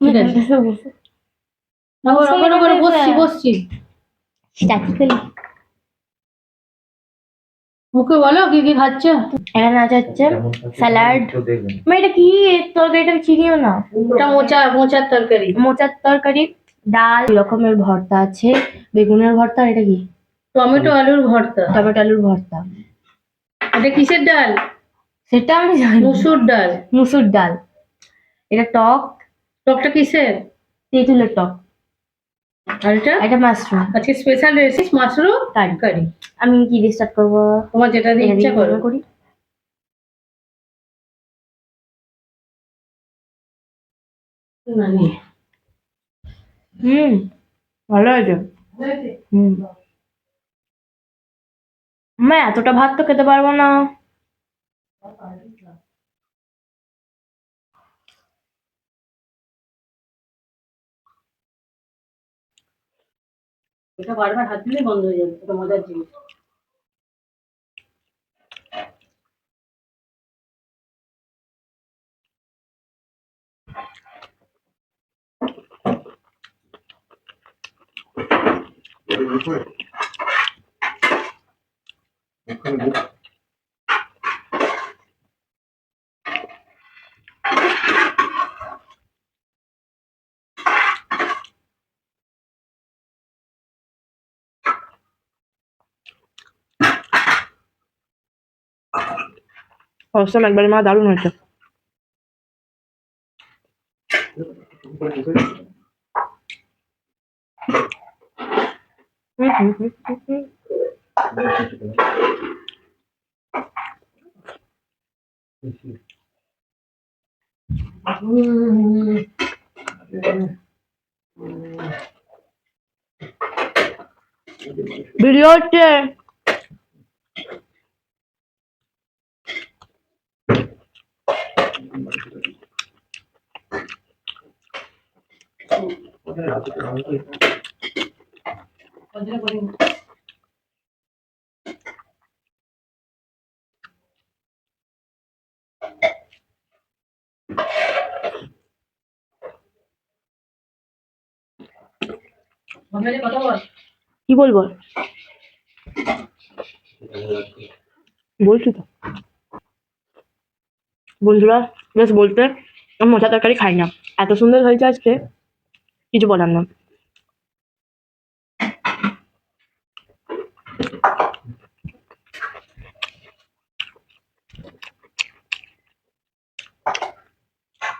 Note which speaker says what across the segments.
Speaker 1: ঠিক আছে। বসছি বসছি। মুখে বলো কি কি খাচ্ছ?
Speaker 2: এখানে আছে হচ্ছে। স্যালাড। মা এটা কি? তরকারিটা চিনিও না।
Speaker 1: ওটা মোচা মোচার তরকারি।
Speaker 2: মোচার তরকারি ডাল রকমের ভর্তা আছে। বেগুনের ভর্তা আর এটা কি?
Speaker 1: টমেটো আলুর ভর্তা।
Speaker 2: টমেটো আলুর ভর্তা।
Speaker 1: এটা কিসের ডাল?
Speaker 2: সেটা আমি জানি
Speaker 1: মুসুর ডাল।
Speaker 2: মুসুর ডাল। এটা টক।
Speaker 1: টকটা কিসের?
Speaker 2: তেঁতুলের টক
Speaker 1: আর এটা?
Speaker 2: এটা মাশরুম
Speaker 1: আজকে স্পেশাল রেসিপি মাশরুম
Speaker 2: কারি। আমি কি দিয়ে স্টার্ট করব?
Speaker 1: তোমার যেটা দিয়ে ইচ্ছা করো।
Speaker 2: করি।
Speaker 1: না,
Speaker 2: হুম ভালো হয়েছে। হুম। মা এতটা ভাত তো খেতে পারব না।
Speaker 1: এটা বারবার হাত দিলে বন্ধ হয়ে যাবে এটা মজার জিনিস।
Speaker 2: একবারে মা দারুণ হয়েছে হুম, হুম, হুম, হুম, হুম। ভিডিও হচ্ছে
Speaker 1: বাংলায় কথা বল
Speaker 2: কি বলব? বলছি তো। বন্ধুরা বেশ বলতে, আমি মোটা তরকারি খাই না। এত সুন্দর হয়েছে আজকে। কিছু বলার না।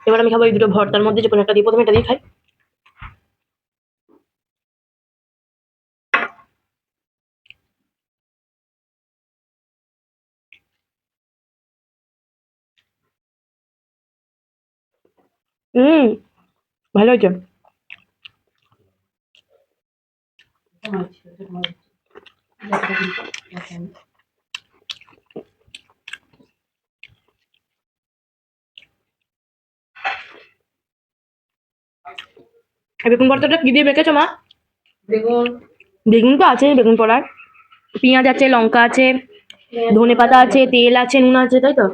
Speaker 2: এবার আমি খাব এই দুটো ভর্তার মধ্যে, যে কোনো একটা দিয়ে প্রথমে এটা দিয়ে খাই। হুম ভালো হয়েছে। বেগুন ভর্তাটা কি দিয়ে বেঁকেছো মা?
Speaker 1: বেগুন।
Speaker 2: বেগুন তো আছে বেগুন পড়ার। পেঁয়াজ আছে লঙ্কা আছে ধনে পাতা আছে তেল আছে নুন আছে তাই তো?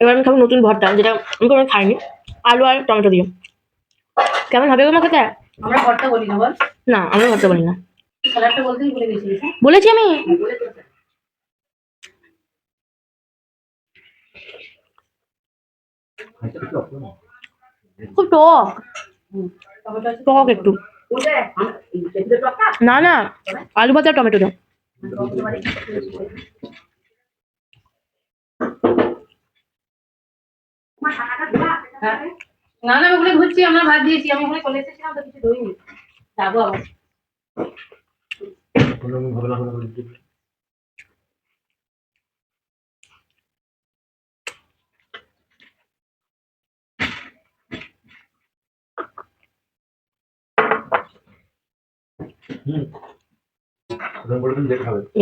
Speaker 2: এবার আমি খাব নতুন ভর্তা যেটা আমি কোনো খাইনি। আলু আর টমেটো দিয়ে কেমন হবে গো খেতে
Speaker 1: আমরা ভর্তা বলি না বল।
Speaker 2: না আমি ভর্তা বলি না।
Speaker 1: বলতেই ভুলে হ্যাঁ?
Speaker 2: বলেছি আমি। খুব টক? টক একটু। না? না আলু ভাজা টমেটো দাও।
Speaker 1: হ্যাঁ। না না ওগুলো ধুচ্ছি আমরা ভাত দিয়েছি আমি ওখানে চলে এসেছিলাম তো কিছু ধুইনি যাব আবার।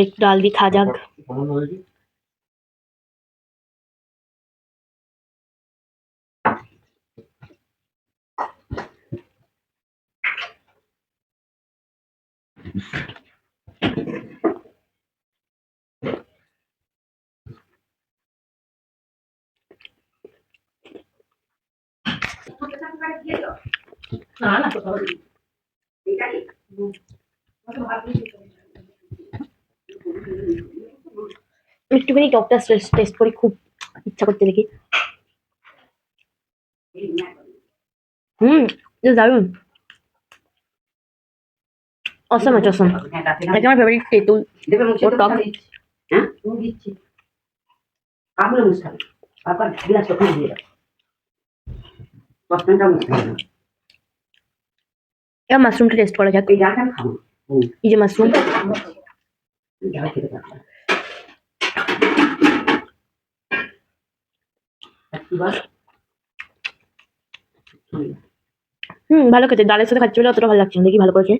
Speaker 2: একটু ডাল দিয়ে খা যাক।
Speaker 1: না না কোথাও দিই
Speaker 2: একটুখানি টকটা টেস্ট করি খুব ইচ্ছা করতে দেখি। হুম দারুণ। অসম আছে অসম এটা আমার ফেভারিট তেঁতুল। টক।
Speaker 3: হ্যাঁ?
Speaker 1: দিচ্ছি।
Speaker 3: হবে তারপর গ্লাস ওখানে দিয়ে দাও সসপ্যানটা
Speaker 2: এবার মাশরুমটা টেস্ট করা যাক।
Speaker 3: এই খাব
Speaker 2: এই যে মাশরুম?
Speaker 3: হুম।
Speaker 2: ভালো খেতে। ডালের সাথে খাচ্ছি বলে অতটা ভালো লাগছে না। দেখি ভালো করেছে।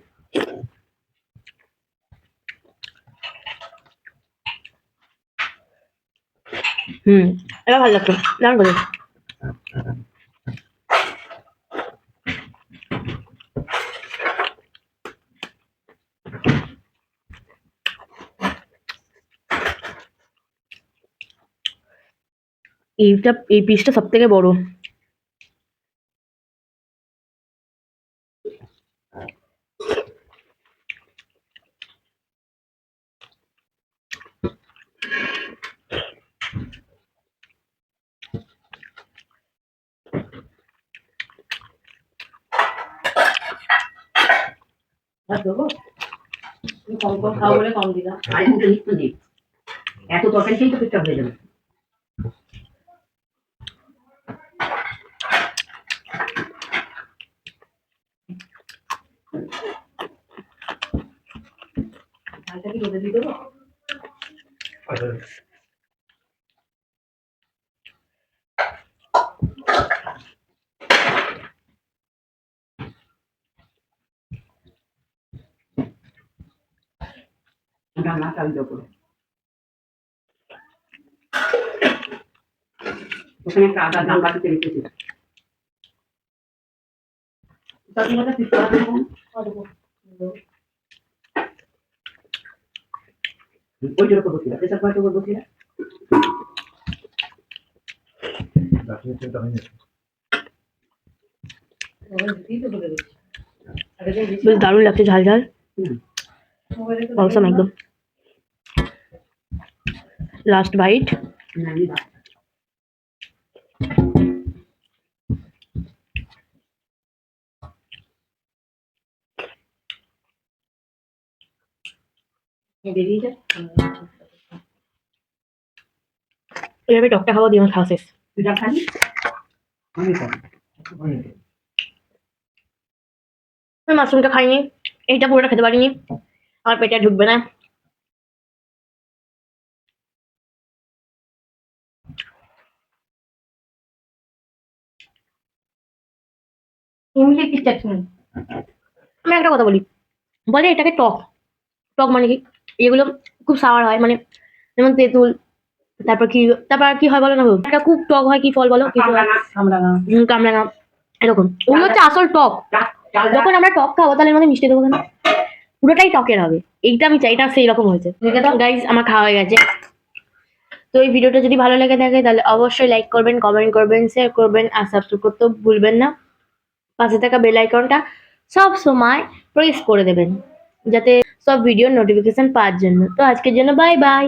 Speaker 2: হুম এবার ভালো লাগছে। দারুণ করে এইটা, এই পিসটা সব থেকে বড়।
Speaker 1: আর দেবো? তুমি কম কম খাও বলে কম দিলাম।
Speaker 3: আরে মুখে লিপ্ত দিই। এত তরকারি খেয়েই তো পেটটা হয়ে যাবে।
Speaker 1: ডালটা কি রোদে দিয়ে দেবো
Speaker 3: রান্না চাল দেবো করে ওখানে একটা আদা দাম বাটিতে রেখেছি
Speaker 1: তখন ওটা ঠিক করা দেবো আর দেবো
Speaker 3: ওই জন্য করব কিনা প্রেসার কুকারটা করব কিনা
Speaker 1: মোবাইল দিতেই তো বলে দিচ্ছি আগে যে
Speaker 2: বেশ দারুণ লাগছে ঝাল ঝাল
Speaker 3: হুম।
Speaker 1: মোবাইলে তো
Speaker 2: অসম একদম লাস্ট বাইট
Speaker 1: বেরিয়ে যায়
Speaker 2: এভাবে টকটা খাওয়া দিয়ে আমার খাওয়া শেষ
Speaker 3: তুই যা খালি আমি
Speaker 2: মাশরুমটা খাইনি এইটা পুরোটা খেতে পারিনি আমার পেটে ঢুকবে না।
Speaker 1: ইমলি কি চাটনি
Speaker 2: আমি একটা কথা বলি বলে এটাকে টক টক মানে কি? এগুলো খুব সাওয়ার হয় মানে যেমন তেঁতুল তারপর কি তারপর কি হয় বলো না? একটা খুব টক হয় কি ফল বলো? কামরাঙা এরকম। ওগুলো হচ্ছে আসল টক। যখন আমরা টক খাব তাহলে আমাদের মিষ্টি দেবো কেন? পুরোটাই টকের হবে। এইটা আমি চাই এটা সেই রকম হয়েছে গাইজ আমার খাওয়া হয়ে গেছে। তো এই ভিডিওটা যদি ভালো লেগে থাকে তাহলে অবশ্যই লাইক করবেন কমেন্ট করবেন শেয়ার করবেন আর সাবস্ক্রাইব করতেও ভুলবেন না। পাশে থাকা বেল আইকনটা সব সময় প্রেস করে দেবেন। যাতে সব ভিডিওর নোটিফিকেশন পাওয়ার জন্য তো আজকের জন্য বাই বাই